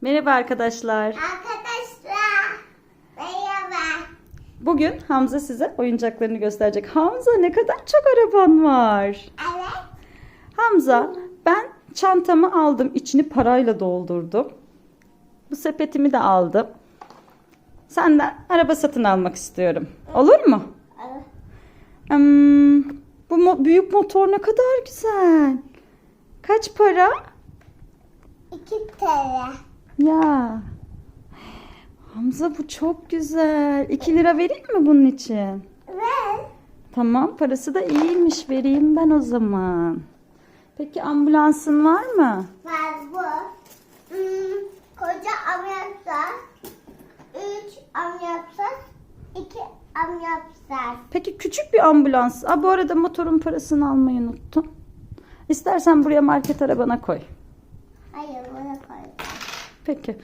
Merhaba arkadaşlar. Arkadaşlar merhaba. Bugün Hamza size oyuncaklarını gösterecek. Hamza ne kadar çok araban var. Evet. Hamza ben çantamı aldım. içini parayla doldurdum. Bu sepetimi de aldım. Senden araba satın almak istiyorum. Olur mu? Evet. Hmm, bu mo- büyük motor ne kadar güzel. Kaç para? İki TL. Ya. Hamza bu çok güzel. 2 lira vereyim mi bunun için? Ver. Tamam parası da iyiymiş vereyim ben o zaman. Peki ambulansın var mı? Var bu. Hmm, koca amyapsa. Üç amyapsa. iki amyapsa. Peki küçük bir ambulans. Aa, bu arada motorun parasını almayı unuttum. İstersen buraya market arabana koy. Hayır. Peki.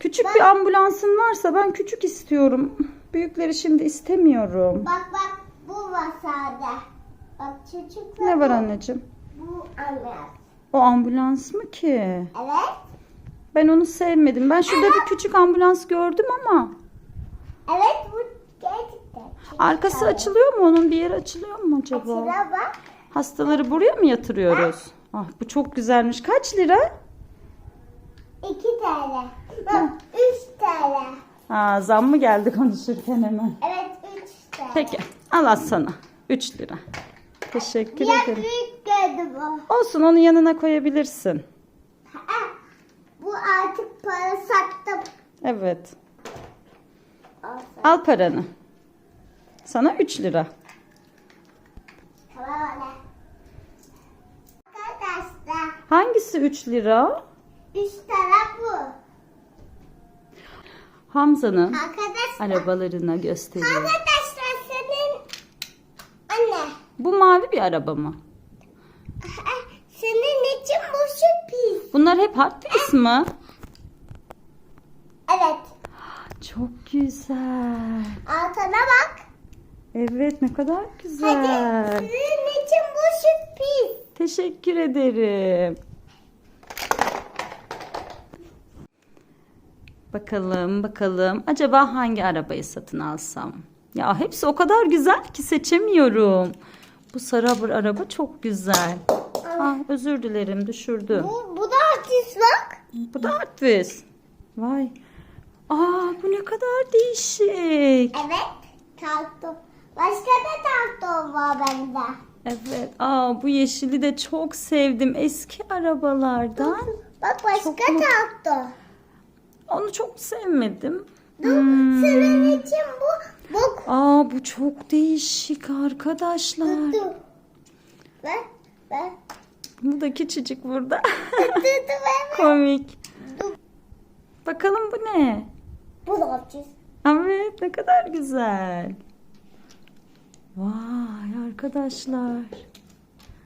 Küçük bir ambulansın varsa ben küçük istiyorum. Büyükleri şimdi istemiyorum. Bak bak bu var sade. Bak çocuklar. Ne var anneciğim? Bu amyap. O ambulans mı ki? Evet. Ben onu sevmedim. Ben şurada bir küçük ambulans gördüm ama Evet bu gerçekten. arkası açılıyor mu? Onun bir yeri açılıyor mu acaba? Şuna bak. Hastaları buraya mı yatırıyoruz? Ah bu çok güzelmiş. Kaç lira? 2 TL. Bak 3 TL. Ha, zam mı geldi konuşurken hemen? Evet 3 TL. Peki al az sana. 3 lira. Teşekkür Diğer ederim. büyük geldi bu. Olsun onun yanına koyabilirsin. Ha, bu artık para sattım. Evet. Olsun. Al paranı. Sana 3 lira. Tamam öyle. Arkadaşlar Hangisi 3 lira? 3 TL bu. Hamza'nın Arkadaşlar. arabalarına göstereyim. Arkadaşlar senin anne. Bu mavi bir araba mı? Senin için bu sürpriz. Bunlar hep Hot Wheels mı? Evet. Çok güzel. Altına bak. Evet ne kadar Hadi. güzel. Senin için bu sürpriz. Teşekkür ederim. Bakalım bakalım. Acaba hangi arabayı satın alsam? Ya hepsi o kadar güzel ki seçemiyorum. Bu sarı araba çok güzel. Ah, özür dilerim düşürdüm. Bu, bu da artist bak. Bu da Wheels. Vay. Aa bu ne kadar değişik. Evet. Taktım. Başka da taktım var bende. Evet. Aa bu yeşili de çok sevdim. Eski arabalardan. Bak başka taktım. Onu çok sevmedim. Dur, Hmm. Senin için bu. Bak. Aa bu çok değişik arkadaşlar. Dur. Ver. Ver. Bu da küçücük burada. Dur dur ver. Komik. Dur. Bakalım bu ne? Bu da. Evet ne kadar güzel. Vay arkadaşlar.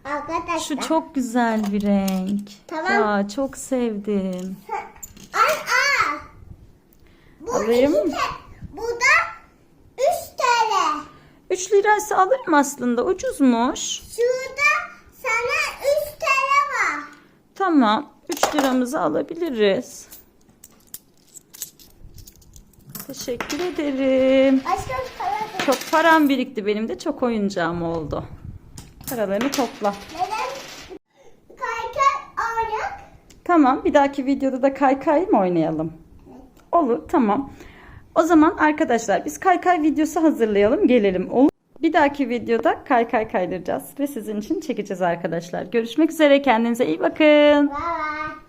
Arkadaşlar. Şu çok güzel bir renk. Tamam. Ya çok sevdim. Al. Bu Alayım iki Bu da 3 TL. 3 liraysa alırım aslında. Ucuzmuş. Şurada sana 3 TL var. Tamam. 3 liramızı alabiliriz. Teşekkür ederim. Başka bir para. Çok param birikti benim de çok oyuncağım oldu. Paralarını topla. Neden? Kaykay ayak. Tamam bir dahaki videoda da kaykay mı oynayalım? Olur tamam. O zaman arkadaşlar biz kaykay videosu hazırlayalım gelelim. Olur. Bir dahaki videoda kaykay kaydıracağız ve sizin için çekeceğiz arkadaşlar. Görüşmek üzere kendinize iyi bakın. Bye.